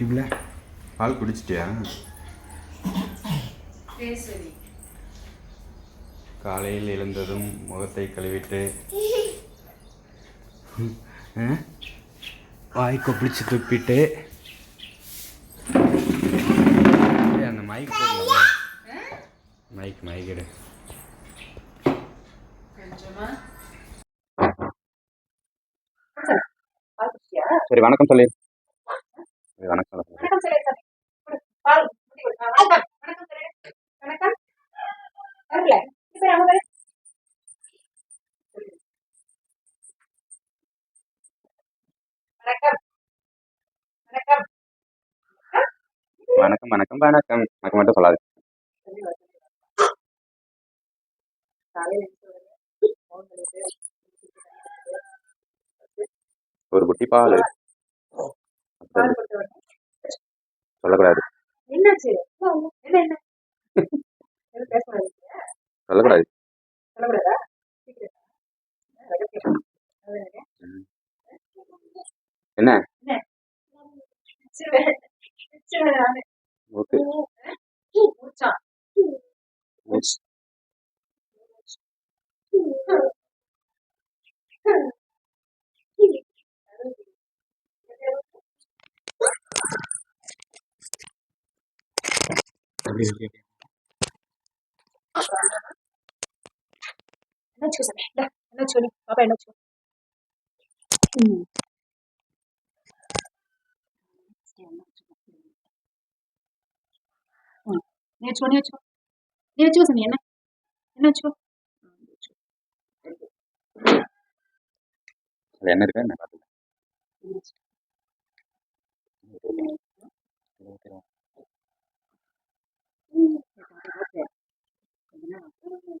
குட்டிப்பிள்ள பால் குடிச்சிட்டியா? காலையில் எழுந்ததும் முகத்தை கழுவிட்டு? வாய் கொப்பளிச்சு துப்பிட்டு. அந்த மைக் மைக் மைக் எடு. சரி வணக்கம் சொல்லு. வணக்கம் வணக்கம் வணக்கம். வணக்கம் வணக்கம் வணக்கம் மட்டும் சொல்லாது. ஒரு குட்டி பால். சொல்லக்கூடாது? சொல்லக்கூடாது? என்ன. ஓகே. என்ன வச்சுக்கோ சாமி. இந்தா, பாப்பா சாமி என்ன அது என்ன இருக்கா என்ன ம், வச்சுக்கோ. ம். ஓகே. கொஞ்ச நேரம். ஏறிட்டேன். வணக்கம் சொல்லு ஹாய் போய் வெளியே போயிட்டு வந்தாரு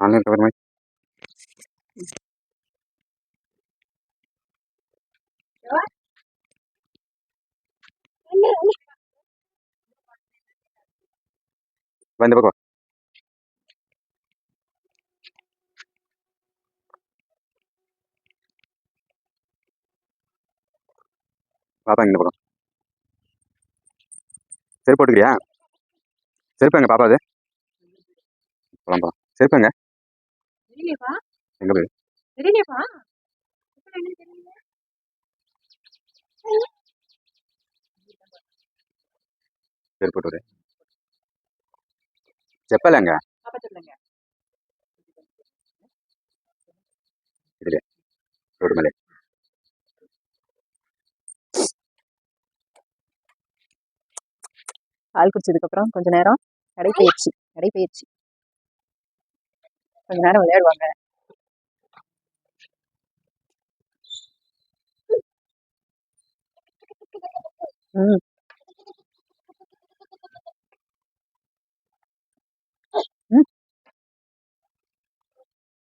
ஆன்லைன் கவர் மாதிரி வா இந்த பக்கம். பாப்பா இந்த பக்கம். செருப்பு போட்டுக்கிறியா? செருப்பு எங்க பாப்பா அது போலாம் போலாம் செருப்பு எங்க போய்? செருப்பு போட்டு பாப்பா சொல்லுங்க ரோடு மேலே. பால் குடிச்சதுக்கப்புறம் கொஞ்ச நேரம் நடைப்பயிற்சி நடைப்பயிற்சி கொஞ்ச நேரம் விளையாடுவாங்க. ம்.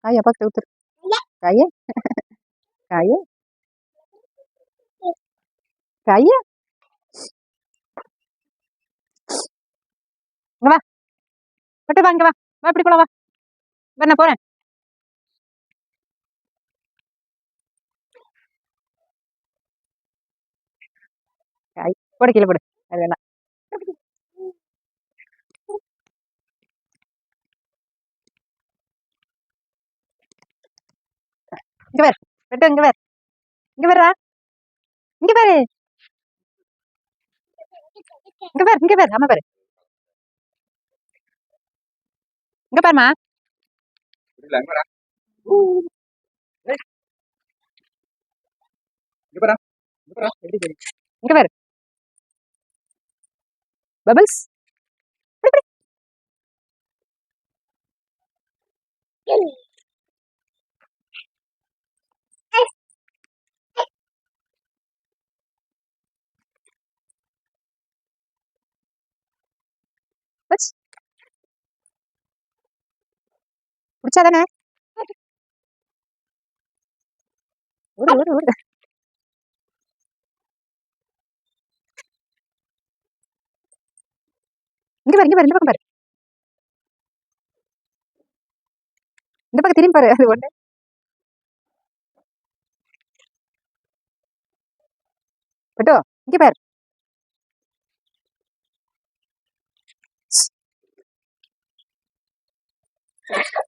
காய் அப்பாக்கு ஊத்துரு காய காய காய இங்க வா பட்டு வா இங்க வா வா இப்படி போல வா வா நான் போறேன் போட கீழே போடு அது வேணாம் இங்க வேற பெட்டு இங்க வேற இங்க வேறா இங்க பாரு. இங்க பாரு இங்க பாரு அம்மா பாரு. இங்க பாருமா? இங்க பாரு பபிள்ஸ் பிடிச்சாதானே ஓடு ஓடு ஓடு இங்க பாரு இங்க பாரு இந்த பக்கம் பாரு. இந்த பக்கம் திரும்பி பாரு அது ஒண்ணு. பட்டோ இங்க பாரு. ஆ,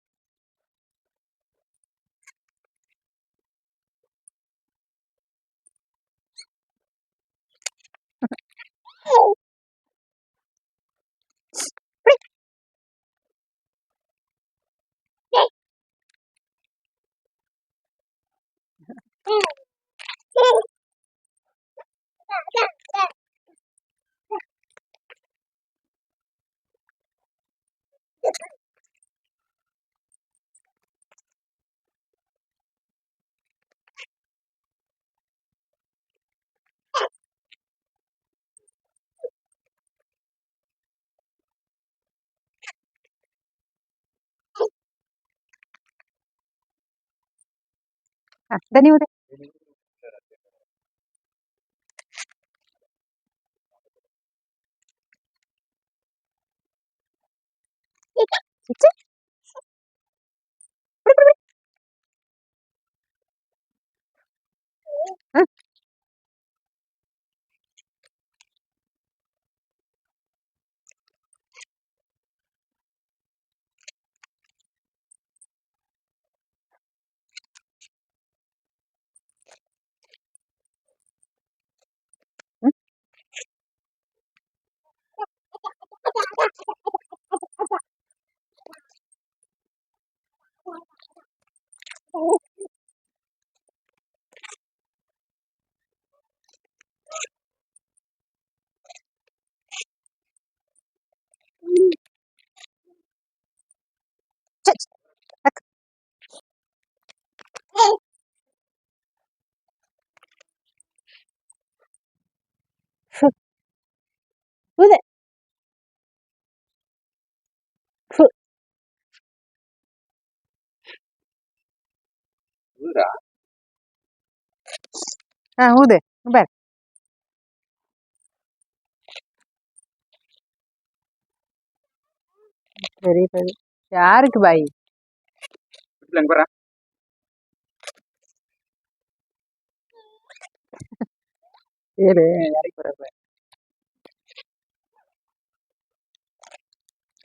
தண்ணி ஊது சிச்சு. புடி, புடி, புடி. ஆ. சச். அக். ஃபு. ஊது. ஃபு. ஊதுடா. ஆ ஊது பாரு சரி சரி யாருக்கு பாய் இல்ல இங்க பாரு சரி யாருக்கு போறது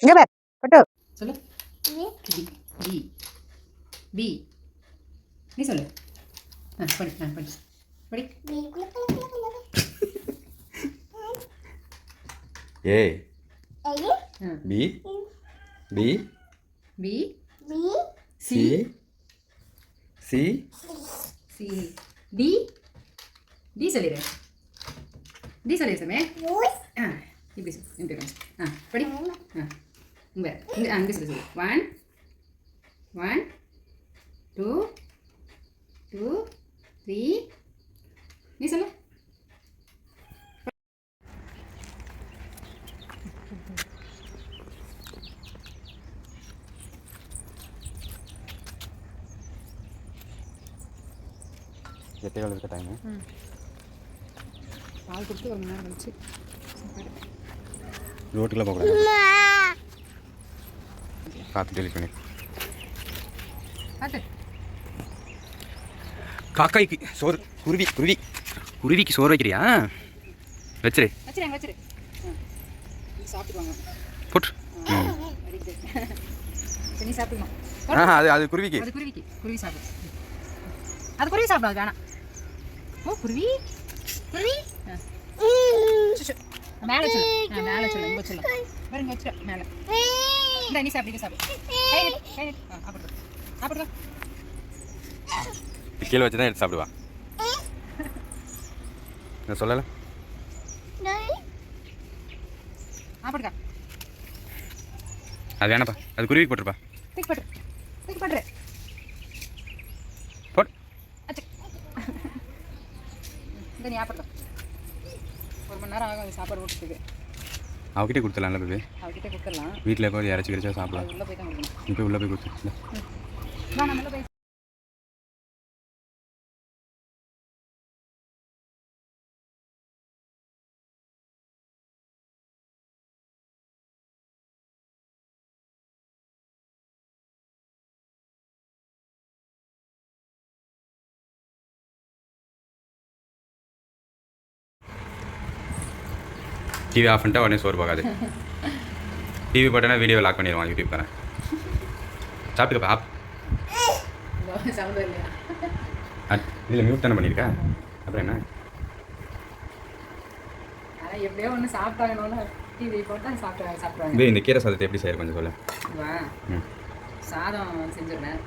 இங்க பாரு பட்டு. சொல்லு. B B B. நீ சொல்லு. ஆ படி ஆ படி. படி. A. Ah. B. B. B. C. C. C. D. D சொல்லிடு. டி சொல்லிடு சமே ஆ இப்படி சொல்லு இப்படி ஆ படி. ஆ. இங்கே இங்கே அங்கே சொல்லு சொல்லு. One one two two three நீ சொல்லு. எட்டே கால் இருக்க டைம் பால் கொடுத்து ஒரு மணி நேரம் கழிச்சு ரோட்டுக்குள்ள போகக்கூடாது. பார்த்து டெலிட் பண்ணி. காக்காய்க்கு சோறு குருவி குருவி. குருவிக்கு சோறு வைக்கிறியா? வச்சிரு. போட்டு. அது அது குருவிக்கு. அது குருவிக்கு. குருவி சாப்பிடு. அது குருவி சாப்பிடாது வேணாம். ஓ குருவி. குருவி. மேலே சொல்லு மேலே சொல்லு இங்கே சொல்லு பாருங்க மேலே. இந்த நீ சாப்பிடு சாப்பிடு. சாப்பிடுங்க கீழே வச்சு தான் எடுத்து சாப்பிடுவா. நான் சொல்லலை? சாப்பிடுங்க அது வேணாப்பா அது குருவிக்கு போட்டுருப்பா. தூக்கி பட்டு தூக்கி பட்டு போட். இந்த நீ சாப்பிடுங்க ஒரு மணி நேரம் ஆகும் சாப்பாடு போட்டுருக்கு அவகிட்டே கொடுத்துடலாம்ல பேபி அவகிட்ட கொடுத்துடலாம். வீட்டில் போய் இறச்சி கிடச்சா சாப்பிடலாம். அது உள்ளே போய் தான் கொடுக்கணும். இப்போ உள்ளே போய் கொடுத்து டிவி ஆஃப் பண்ணிட்டா உடனே சோறு பார்க்காது டிவி போட்டேன்னா வீடியோ லாக் பண்ணிடுவான் யூடியூப் காரன். சாப்பிட்டுக்கப்பா ஆப். இதில் மியூட் தானே பண்ணியிருக்கா அப்புறம் என்ன? ஆனால் எப்படியோ ஒன்று சாப்பிட்டாங்கன்னு டிவி போட்டால் சாப்பிட்டு சாப்பிடுவாங்க. இது இந்த கீரை சாதத்தை எப்படி செய்யற கொஞ்சம் சொல்ல. சாதம் செஞ்சிருவேன்.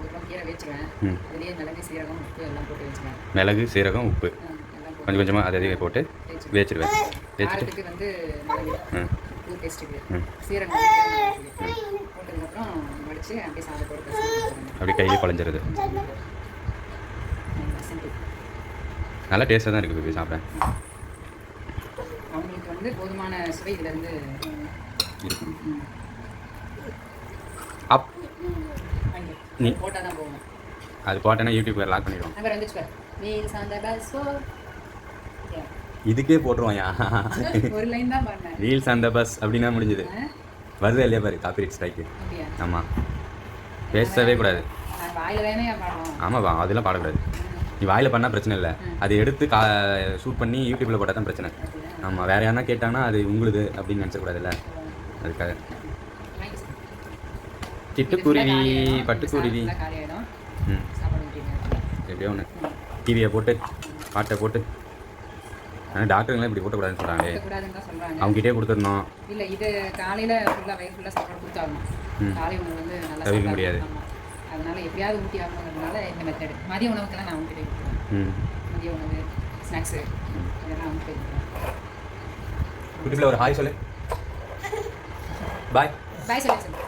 ஒரு கீரை வச்சுருவேன். மிளகு சீரகம் உப்பு எல்லாம் போட்டு வச்சுருவேன். மிளகு சீரகம் உப்பு. எல்லாம் போட்டு கொஞ்சம் கொஞ்சமாக அதை அதையும் போட்டு தேய்ச்சிட்டு காரத்துக்கு வந்து அப்படியே கையிலே குழஞ்சிருது சிம்பிள் நல்லா டேஸ்ட்டாக தான் இருக்குது பேபி சாப்பிட. அவங்களுக்கு வந்து போதுமான சுவை இதுலேருந்து அப். நீ. போட்டால் தான் போகும் அது போட்டேன்னா யூடியூப் லாக் பண்ணிடுவோம். அங்கே வந்துச்சு பார் வீல்ஸ் அந்த பஸ் இதுக்கே போட்டுருவாயா ஒரு லைன் தான் பண்ணேன். ரீல்ஸ் அந்த பஸ் அப்படின்னா முடிஞ்சது? வருது இல்லையா பாரு காப்பிரைட் ஸ்ட்ரைக்கு ஆமாம் பேசவே கூடாது. ஆமாப்பா அதெல்லாம் பாடக்கூடாது. நீ வாயில் பண்ணால் பிரச்சனை இல்லை. அதை எடுத்து கா ஷூட் பண்ணி யூடியூப்பில் போட்டால் தான் பிரச்சனை. ஆமாம் வேறு யாருனா கேட்டாங்கன்னா அது உங்களுது அப்படின்னு நினச்சக்கூடாதுல்ல அதுக்காக. சிட்டுக்குருவி பட்டுக்குருவி. ம். எப்படியோ ஒன்று டிவியை போட்டு பாட்டை போட்டு. ஆனால் டாக்டருங்களாம் இப்படி போட்டக்கூடாதுன்னு சொல்கிறாங்களே அவங்ககிட்டே கொடுத்துடணும். இல்லை இது காலையில் ஃபுல்லாக வயிறு ஃபுல்லாக சாப்பாடு கொடுத்தாகணும். காலை உணவு வந்து நல்லா தவிர்க்க முடியாது. அதனால எப்படியாவது ஊட்டி ஆகணுங்கிறதுனால இந்த மெத்தடு மதிய உணவுக்கெல்லாம் நான் உங்ககிட்ட கொடுத்துருவேன். மதிய உணவு ஸ்நாக்ஸு இதெல்லாம் உங்ககிட்ட கொடுத்துருவேன். ஒரு ஹாய் சொல்லு. பாய் பாய் சொல்லி சொல்லு.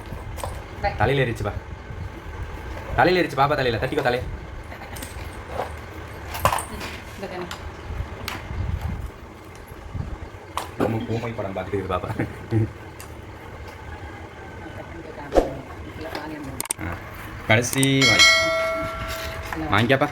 பாய் தலையில் எரிச்சு பா. தலையில் எரிச்சு பாப்பா தலையில். தட்டிக்கோ தலையை. இந்த கோமை படம் பார்த்துட்டு ஆ. கடைசி வாங்கி வாங்கிக்காப்பா